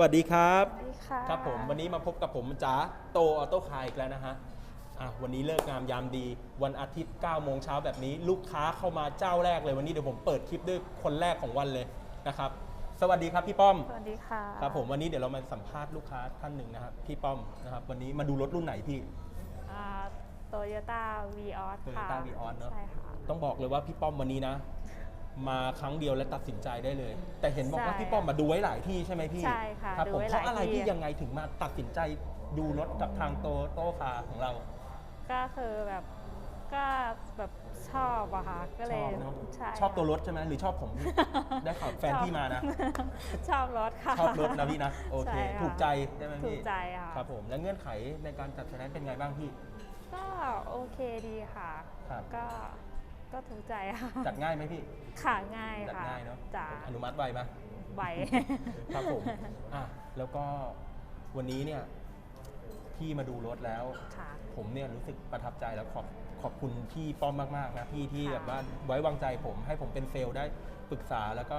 วัสดีครับสวัสดีค่ะครับผมวันนี้มาพบกับผมจ๋าโตออโต้คาอีกแล้วนะฮะอะวันนี้เลิกงามยามดี วันอาทิตย์9โมงเช้าแบบนี้ ลูกค้าเข้ามาเจ้าแรกเลยวันนี้เดี๋ยวผมเปิดคลิปด้วยคนแรกของวันเลยนะครับ สวัสดีครับพี่ป้อมสวัสดีค่ะครับผมวันนี้เดี๋ยวเรามาสัมภาษณ์ลูกค้าท่านหนึ่งนะครับพี่ป้อมนะครับวันนี้มาดูรถรุ่นไหนพี่โตโยต้าวีออสค่ะ Toyota Vios เนอะใช่ค่ะต้องบอกเลยว่าพี่ป้อมวันนี้นะ มาครั้งเดียวและตัดสินใจได้เลย แต่เห็นบอกว่าใช่พี่ป้อมมาดูไว้หลายที่ใช่ไหมพี่ใช่ค่ะครับดูผมไว้เพราะอะไรหลายที่พี่ยังไงถึงมาตัดสินใจดูรถกับทางโตโต้คาของเรา ก็คือแบบก็แบบชอบอะค่ะก็ชเลยอบเนาะใช่ชอบตัวรถใช่ไหมหรือชอบผมได้ข่าวแฟนพี่มานะ ชอบรถค่ะชอบรถนะพี่นะ โอเคใช่ค่ะถูกใจใช่ไหมถูพี่กใจค่ะครับผมแล้วเงื่อนไขในการจัดไฟแนนซ์เป็นไงบ้างพี่ ก็โอเคดีค่ะ ครับ ก็ ก็ถูกใจค่ะจัดง่ายไหมพี่ค่ะง่ายจัดค่ะง่ายเนาะจ้าอนุมัติไวไหม ไหว ครับผม อะ แล้วก็วันนี้เนี่ย พี่มาดูรถแล้ว ค่ะ ผมเนี่ยรู้สึกประทับใจแล้วขอบขอบคุณพี่ป้อมมากๆนะพี่ที่ค่ะ แบบว่าไว้วางใจผมให้ผมเป็นเซลล์ได้ปรึกษาแล้วก็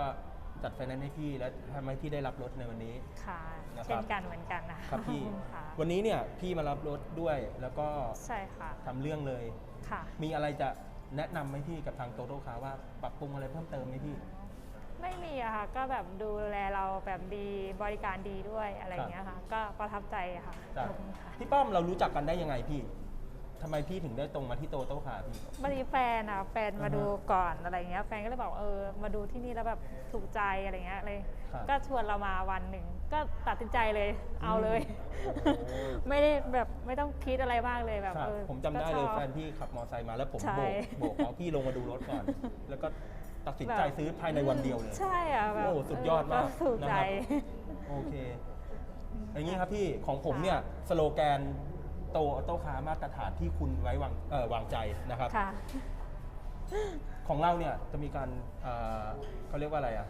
จัดไฟแนนซ์ให้พี่และทำให้พี่ได้รับรถในวันนี้ ค่ะนะครับ เช่นกันเหมือนกันนะครับพี่ค่ะวันนี้เนี่ยพี่มารับรถด้วยแล้วก็ใช่ค่ะทำเรื่องเลย ค่ะ มีอะไรจะ แนะนำไหมพี่กับทางโตโต้คาว่าปรับปรุงอะไรเพิ่มเติมไหมพี่ ไม่มีอะค่ะ ก็แบบดูแลเราแบบดีบริการดีด้วยอะไรอย่างเงี้ยค่ะ ก็ประทับใจอะค่ะจ้ะขอบคุณค่ะ พี่ป้อมเรารู้จักกันได้ยังไงพี่ ทำไมพี่ถึงได้ตรงมาที่โตโต้คาพี่พอดีแฟนอะแฟนมาอ่าฮะดูก่อนอะไรเงี้ยแฟนก็เลยบอกเออมาดูที่นี่แล้วแบบถูกใจอะไรเงี้ยเลย ครับก็ชวนเรามาวันหนึ่งก็ตัดสินใจเลยเอาเลย โอ้โห ไม่ได้แบบไม่ต้องคิดอะไรมากเลยแบบครับเออผมจำได้ก็ชเลยอบ แฟนพี่ขับมอเตอร์ไซค์มาแล้วผมใช่ โบกโบกเขาพี่ลงมาดูรถก่อน แล้วก็ตัดสินใจซื้อภายในวันเดียวเลย ใช่อะแบบโอ้สุดยอดมากถูกใจ นะครับ โอเค อย่างนี้ครับพี่ของผมเนี่ยสโลแกน โตออโต้คาร์มาตรฐานที่คุณไว้วางเอ่อวางใจนะครับ ค่ะ ของเราเนี่ยจะมีการเอ่อเขาเรียกว่าอะไรอะ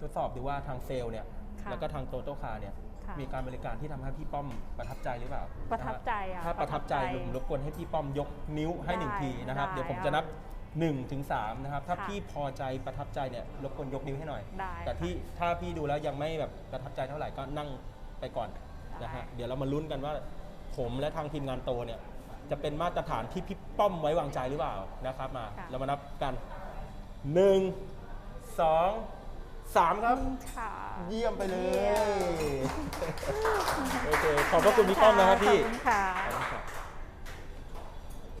ทดสอบดูว่าทางเซลล์เนี่ยค่ะแล้วก็ทางโตโต้คาร์เนี่ยค่ะ มีการบริการที่ทำให้พี่ป้อมประทับใจหรือเปล่าประทับใจอะถ้าประทับใจประทับใจผมรบกวนให้พี่ป้อมยกนิ้วให้หนึ่งได้ทีนะครับ ได้เดี๋ยวผมจะนับ1ถึง3นะครับ ถ้าค่ะพี่พอใจประทับใจเนี่ยรบกวนยกนิ้วให้หน่อย ได้แต่ที่ถ้าพี่ดูแล้วยังไม่แบบประทับใจเท่าไหร่ก็นั่งไปก่อนนะฮะได้ เดี๋ยวเรามาลุ้นกันว่า ผมและทางทีมงานโตเนี่ยจะเป็นมาตรฐานที่พี่ป้อมไว้วางใจหรือเปล่านะครับมาค่ะ เรามานับกันหนึ่งสองสามครับ ค่ะ เยี่ยมไปเลเยี่ย ย โอเค ขอบพระคุณพี่ป้อมนะครับพี่ ขอบคุณค่ะ ขอบคุณครับ